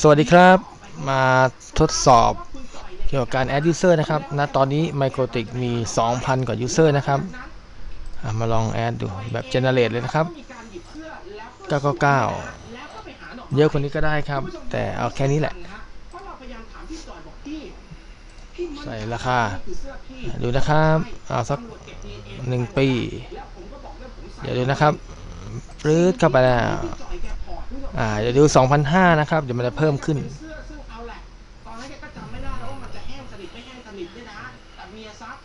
สวัสดีครับ มาทดสอบเกี่ยวกับการ add user นะครับณตอนนี้ Microtik มี 2,000 กว่า user นะครับ มาลอง add ดูแบบ generate เลยนะครับ 999 เยอะกว่านี้ก็ได้ครับ แต่เอาแค่นี้แหละ ใส่ราคา ดูนะครับเอาสัก 1 ปี เดี๋ยวดูนะครับปรื๊ดเข้าไปแล้ว อ่าเดี๋ยวดู 2,500 นะครับ เดี๋ยวมันจะเพิ่มขึ้น เสื้อซึ่งเอาแหละตอนนั้นแกก็จำไม่ได้แล้วว่ามันจะแห้งสนิทไม่แห้งสนิทเนี่ยนะ แต่เมียซัก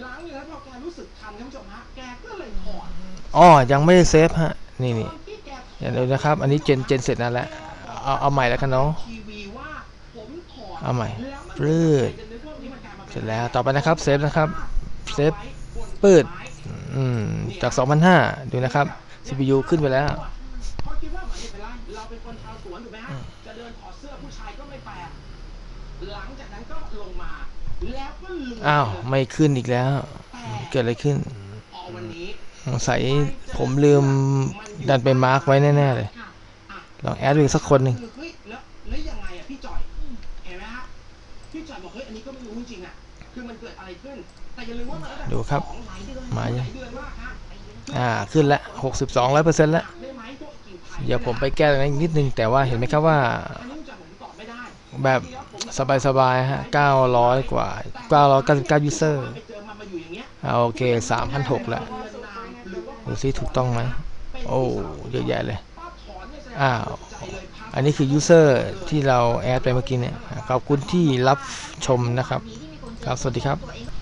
หลังจากนั้นพอแกรู้สึกทันท่านผู้ชมฮะแกก็เลยถอดอ๋อ ยังไม่ได้เซฟฮะ นี่นี่ตอนที่แกถอดเดี๋ยวดูนะครับ อันนี้เจน เจนเสร็จนั่นแหละ เอาเอาใหม่แล้วกันเนาะทีวีว่าผมถอดเอาใหม่แล้วมันปรื๊ดจะนึกว่านี่มันกลายมาป็นเสร็จแล้ว ต่อไปนะครับ เซฟนะครับ เซฟไว้บนปืด อืม จาก 2,500 ดูนะครับ CPU ขึ้นไปแล้ว เป็นไรเราเป็นคนชาวสวนถูกไหมฮะจะเดินถอดเสื้อผู้ชายก็ไม่แปลกหลังจากนั้นก็ลงมา แล้วก็ลืมอ้าวเลยไม่ขึ้นอีกแล้ว เกิดอะไรขึ้นพอวันนี้สงสัยผมลืมดันไปมาร์กไว้แน่ๆเลยค่ะอะลองแอดดูอีกสักคนหนึ่งคือเฮ้ยแล้วแล้วยังไงอะพี่จ่อยเห็นไหมฮะพี่จ่อยบอกเฮ้ยอันนี้ก็ไม่รู้จริงๆอะคือมันเกิดอะไรขึ้นแต่อย่าลืมว่ามันตั้งแต่ดูครับสองหลายเดือนมายังหลายเดือนมากฮะอ่าขึ้นแล้ว62 100%แล้วได้ไหมตัวกิ่งไผ่ เดี๋ยวผมไปแก้ตรงนั้นอีกนิดนึง แต่ว่าเห็นไหมครับว่า แบบสบายๆฮะ900 กว่า 999 user อาอยู่อย่างเงี้ยอ่าโอเค 3,600แล้วดูซิถูกต้องไหมโอ้เยอะแยะเลย อ้าว อันนี้คือ user ที่เราแอดไปเมื่อกี้เนี่ย ขอบคุณที่รับชมนะครับครับสวัสดีครับ